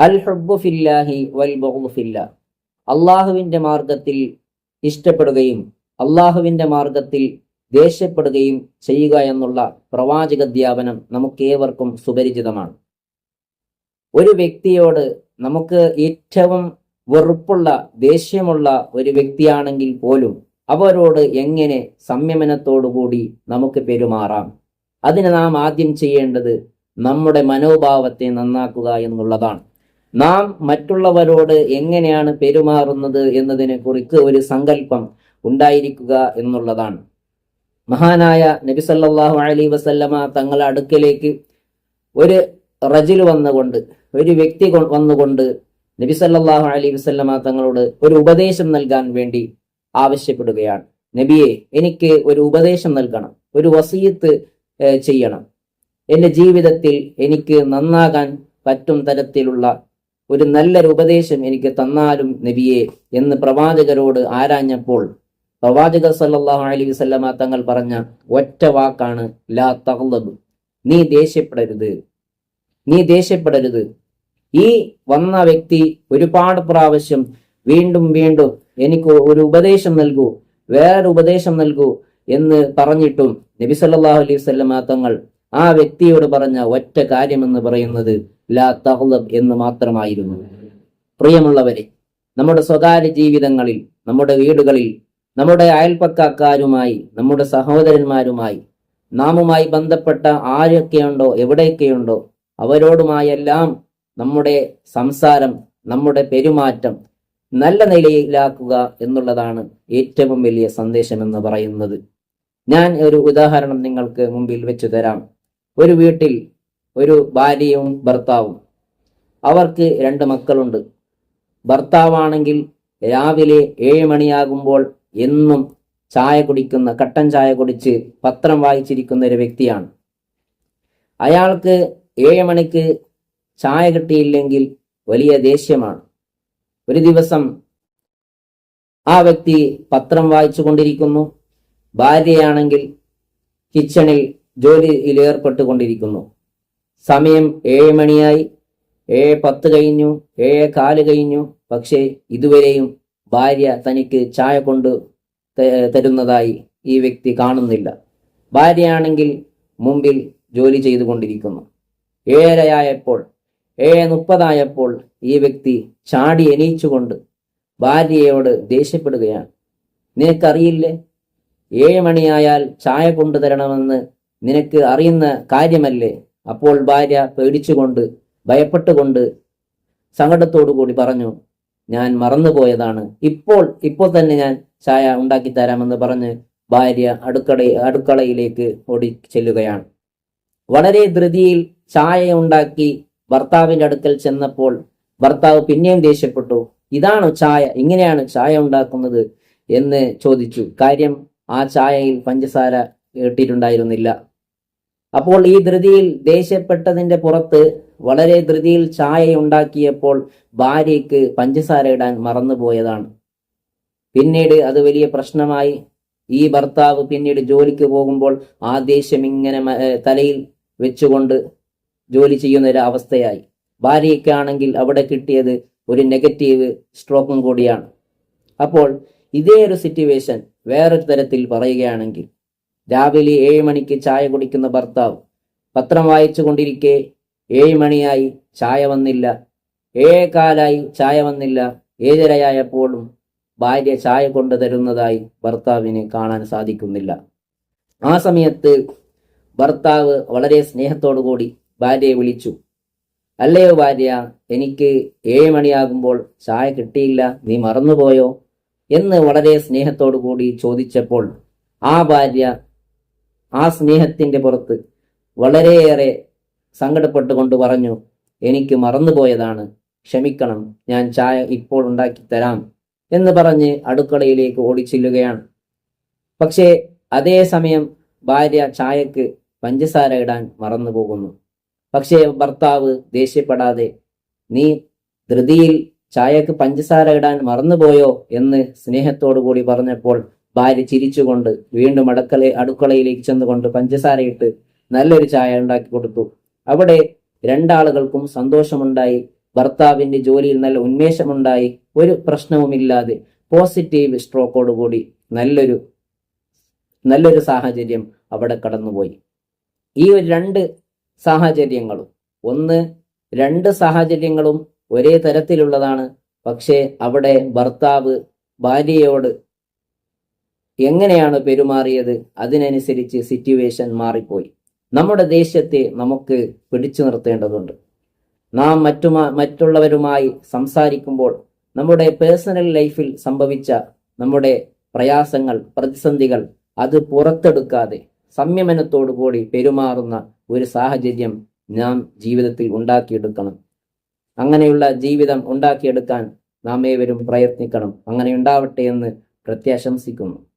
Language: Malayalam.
അൽ ഹബ്ബു ഫില്ലാഹി വൽ ബഹുഫില്ല അള്ളാഹുവിന്റെ മാർഗത്തിൽ ഇഷ്ടപ്പെടുകയും അള്ളാഹുവിന്റെ മാർഗത്തിൽ ദേഷ്യപ്പെടുകയും ചെയ്യുക എന്നുള്ള പ്രവാചക അധ്യാപനം നമുക്കേവർക്കും സുപരിചിതമാണ്. ഒരു വ്യക്തിയോട് നമുക്ക് ഏറ്റവും വെറുപ്പുള്ള ദേഷ്യമുള്ള ഒരു വ്യക്തിയാണെങ്കിൽ പോലും അവരോട് എങ്ങനെ സംയമനത്തോടുകൂടി നമുക്ക് പെരുമാറാം? അതിന് നാം ആദ്യം ചെയ്യേണ്ടത് നമ്മുടെ മനോഭാവത്തെ നന്നാക്കുക എന്നുള്ളതാണ്. നാം മറ്റുള്ളവരോട് എങ്ങനെയാണ് പെരുമാറുന്നത് എന്നതിനെ കുറിച്ച് ഒരു സങ്കല്പം ഉണ്ടായിരിക്കുക എന്നുള്ളതാണ്. മഹാനായ നബിസല്ലാഹു അലി വസല്ലമ തങ്ങളുടെ അടുക്കലേക്ക് ഒരു റജിൽ വന്നുകൊണ്ട് ഒരു വ്യക്തി വന്നുകൊണ്ട് നബിസല്ലാഹു അലി വസല്ലമ തങ്ങളോട് ഒരു ഉപദേശം നൽകാൻ വേണ്ടി ആവശ്യപ്പെടുകയാണ്. നബിയെ എനിക്ക് ഒരു ഉപദേശം നൽകണം ഒരു വസീയത്ത് ചെയ്യണം. എന്റെ ജീവിതത്തിൽ എനിക്ക് നന്നാകാൻ പറ്റും തരത്തിലുള്ള ഒരു നല്ലൊരു ഉപദേശം എനിക്ക് തന്നാലും നബിയെ എന്ന് പ്രവാചകരോട് ആരാഞ്ഞപ്പോൾ പ്രവാചകർ സല്ലാഹു അലി വസല്ലമ തങ്ങൾ പറഞ്ഞ ഒറ്റ വാക്കാണ് ലാ തഹ്ലബ് നീ ദേഷ്യപ്പെടരുത്. നീ ദേഷ്യപ്പെടരുത്. ഈ വന്ന വ്യക്തി ഒരുപാട് പ്രാവശ്യം വീണ്ടും വീണ്ടും എനിക്ക് ഒരു ഉപദേശം നൽകൂ വേറൊരു ഉപദേശം നൽകൂ എന്ന് പറഞ്ഞിട്ടും നബി സല്ലല്ലാഹു അലൈഹി വസല്ലമ തങ്ങൾ ആ വ്യക്തിയോട് പറഞ്ഞ ഒറ്റ കാര്യമെന്ന് പറയുന്നത് ലാ തഹ്ലബ് എന്ന് മാത്രമായിരുന്നു. പ്രിയമുള്ളവരെ നമ്മുടെ സ്വകാര്യ ജീവിതങ്ങളിൽ നമ്മുടെ വീടുകളിൽ നമ്മുടെ അയൽപ്പക്കാരുമായി നമ്മുടെ സഹോദരന്മാരുമായി നാമുമായി ബന്ധപ്പെട്ട ആരൊക്കെയുണ്ടോ എവിടെയൊക്കെയുണ്ടോ അവരോടുമായെല്ലാം നമ്മുടെ സംസാരം നമ്മുടെ പെരുമാറ്റം നല്ല നിലയിലാക്കുക എന്നുള്ളതാണ് ഏറ്റവും വലിയ സന്ദേശം എന്ന് പറയുന്നത്. ഞാൻ ഒരു ഉദാഹരണം നിങ്ങൾക്ക് മുമ്പിൽ വെച്ചു തരാം. ഒരു വീട്ടിൽ ഒരു ഭാര്യയും ഭർത്താവും. അവർക്ക് രണ്ട് മക്കളുണ്ട്. ഭർത്താവാണെങ്കിൽ രാവിലെ ഏഴ് മണിയാകുമ്പോൾ എന്നും ചായ കുടിക്കുന്ന കട്ടൻ ചായ കുടിച്ച് പത്രം വായിച്ചിരിക്കുന്ന ഒരു വ്യക്തിയാണ്. അയാൾക്ക് ഏഴ് മണിക്ക് ചായ കിട്ടിയില്ലെങ്കിൽ വലിയ ദേഷ്യമാണ്. ഒരു ദിവസം ആ വ്യക്തി പത്രം വായിച്ചു കൊണ്ടിരിക്കുന്നു ഭാര്യയാണെങ്കിൽ കിച്ചണിൽ ജോലിയിൽ ഏർപ്പെട്ടുകൊണ്ടിരിക്കുന്നു. സമയം ഏഴ് മണിയായി. ഏഴ് പത്ത് കഴിഞ്ഞു. ഏഴ് കാൽ കഴിഞ്ഞു. പക്ഷേ ഇതുവരെയും ഭാര്യ തനിക്ക് ചായ കൊണ്ട് തരുന്നതായി ഈ വ്യക്തി കാണുന്നില്ല. ഭാര്യയാണെങ്കിൽ മുമ്പിൽ ജോലി ചെയ്തുകൊണ്ടിരിക്കുന്നു. ഏഴരയായപ്പോൾ ഏഴ് മുപ്പതായപ്പോൾ ഈ വ്യക്തി ചാടി എണീച്ചുകൊണ്ട് ഭാര്യയോട് ദേഷ്യപ്പെടുകയാണ്. നിനക്കറിയില്ലേ? ഏഴ് മണിയായാൽ ചായ കൊണ്ടുതരണമെന്ന് നിനക്ക് അറിയുന്ന കാര്യമല്ലേ? അപ്പോൾ ഭാര്യ പേടിച്ചുകൊണ്ട് ഭയപ്പെട്ടുകൊണ്ട് സങ്കടത്തോടു കൂടി പറഞ്ഞു ഞാൻ മറന്നുപോയതാണ്. ഇപ്പോൾ ഇപ്പോൾ തന്നെ ഞാൻ ചായ ഉണ്ടാക്കി തരാമെന്ന് പറഞ്ഞ് ഭാര്യ അടുക്കള അടുക്കളയിലേക്ക് ഓടി ചെല്ലുകയാണ്. വളരെ ധൃതിയിൽ ചായ ഉണ്ടാക്കി ഭർത്താവിന്റെ അടുക്കൽ ചെന്നപ്പോൾ ഭർത്താവ് പിന്നെയും ദേഷ്യപ്പെട്ടു. ഇതാണോ ചായ? ഇങ്ങനെയാണ് ചായ ഉണ്ടാക്കുന്നത്? എന്ന് ചോദിച്ചു. കാര്യം ആ ചായയിൽ പഞ്ചസാര ഇട്ടിട്ടുണ്ടായിരുന്നില്ല. അപ്പോൾ ഈ ധൃതിയിൽ ദേഷ്യപ്പെട്ടതിന്റെ പുറത്ത് വളരെ ധൃതിയിൽ ചായ ഉണ്ടാക്കിയപ്പോൾ ഭാര്യയ്ക്ക് പഞ്ചസാര ഇടാൻ മറന്നുപോയതാണ്. പിന്നീട് അത് വലിയ പ്രശ്നമായി. ഈ ഭർത്താവ് പിന്നീട് ജോലിക്ക് പോകുമ്പോൾ ആ ദേഷ്യം ഇങ്ങനെ തലയിൽ വെച്ചുകൊണ്ട് ജോലി ചെയ്യുന്ന ഒരു അവസ്ഥയായി. ഭാര്യയ്ക്കാണെങ്കിൽ അവിടെ കിട്ടിയത് ഒരു നെഗറ്റീവ് സ്ട്രോക്കും കൂടിയാണ്. അപ്പോൾ ഇതേ ഒരു സിറ്റുവേഷൻ വേറൊരു തരത്തിൽ പറയുകയാണെങ്കിൽ രാവിലെ ഏഴ് മണിക്ക് ചായ കുടിക്കുന്ന ഭർത്താവ്. പത്രം വായിച്ചു കൊണ്ടിരിക്കെ ഏഴ് മണിയായി ചായ വന്നില്ല. ഏഴേ കാലായി ചായ വന്നില്ല. ഏഴരയായപ്പോഴും ഭാര്യ ചായ കൊണ്ടു തരുന്നതായി ഭർത്താവിന് കാണാൻ സാധിക്കുന്നില്ല. ആ സമയത്ത് ഭർത്താവ് വളരെ സ്നേഹത്തോടു കൂടി ഭാര്യയെ വിളിച്ചു. അല്ലയോ ഭാര്യ എനിക്ക് ഏഴ് മണിയാകുമ്പോൾ ചായ കിട്ടിയില്ല. നീ മറന്നുപോയോ? എന്ന് വളരെ സ്നേഹത്തോടു കൂടി ചോദിച്ചപ്പോൾ ആ ഭാര്യ ആ സ്നേഹത്തിന്റെ പുറത്ത് വളരെയേറെ സങ്കടപ്പെട്ടുകൊണ്ട് പറഞ്ഞു എനിക്ക് മറന്നുപോയതാണ്. ക്ഷമിക്കണം. ഞാൻ ചായ ഇപ്പോൾ ഉണ്ടാക്കി തരാം. എന്ന് പറഞ്ഞ് അടുക്കളയിലേക്ക് ഓടിച്ചെല്ലുകയാണ്. പക്ഷേ അതേസമയം ഭാര്യ ചായക്ക് പഞ്ചസാര ഇടാൻ മറന്നു പോകുന്നു പക്ഷേ ഭർത്താവ് ദേഷ്യപ്പെടാതെ നീ ധൃതിയിൽ ചായക്ക് പഞ്ചസാര ഇടാൻ മറന്നുപോയോ? എന്ന് സ്നേഹത്തോടു കൂടി പറഞ്ഞപ്പോൾ ഭാര്യ ചിരിച്ചുകൊണ്ട് വീണ്ടും അടുക്കള അടുക്കളയിലേക്ക് ചെന്നുകൊണ്ട് പഞ്ചസാരയിട്ട് നല്ലൊരു ചായ ഉണ്ടാക്കി കൊടുത്തു. അവിടെ രണ്ടാളുകൾക്കും സന്തോഷമുണ്ടായി. ഭർത്താവിന്റെ ജോലിയിൽ നല്ല ഉന്മേഷമുണ്ടായി. ഒരു പ്രശ്നവുമില്ലാതെ പോസിറ്റീവ് സ്ട്രോക്കോടുകൂടി നല്ലൊരു നല്ലൊരു സാഹചര്യം അവിടെ കടന്നുപോയി. ഈ ഒരു രണ്ട് സാഹചര്യങ്ങളും ഒന്ന് രണ്ട് സാഹചര്യങ്ങളും ഒരേ തരത്തിലുള്ളതാണ്. പക്ഷേ അവിടെ ഭർത്താവ് ഭാര്യയോട് എങ്ങനെയാണ് പെരുമാറിയത്? അതിനനുസരിച്ച് സിറ്റുവേഷൻ മാറിപ്പോയി. നമ്മുടെ ദേശത്തെ നമുക്ക് പിടിച്ചു നിർത്തേണ്ടതുണ്ട്. നാം മറ്റുമാ മറ്റുള്ളവരുമായി സംസാരിക്കുമ്പോൾ നമ്മുടെ പേഴ്സണൽ ലൈഫിൽ സംഭവിച്ച നമ്മുടെ പ്രയാസങ്ങൾ പ്രതിസന്ധികൾ അത് പുറത്തെടുക്കാതെ സംയമനത്തോടു കൂടി പെരുമാറുന്ന ഒരു സാഹചര്യം നാം ജീവിതത്തിൽ ഉണ്ടാക്കിയെടുക്കണം. അങ്ങനെയുള്ള ജീവിതം ഉണ്ടാക്കിയെടുക്കാൻ നാം ഏവരും പ്രയത്നിക്കണം. അങ്ങനെ ഉണ്ടാവട്ടെ എന്ന് പ്രത്യാശംസിക്കുന്നു.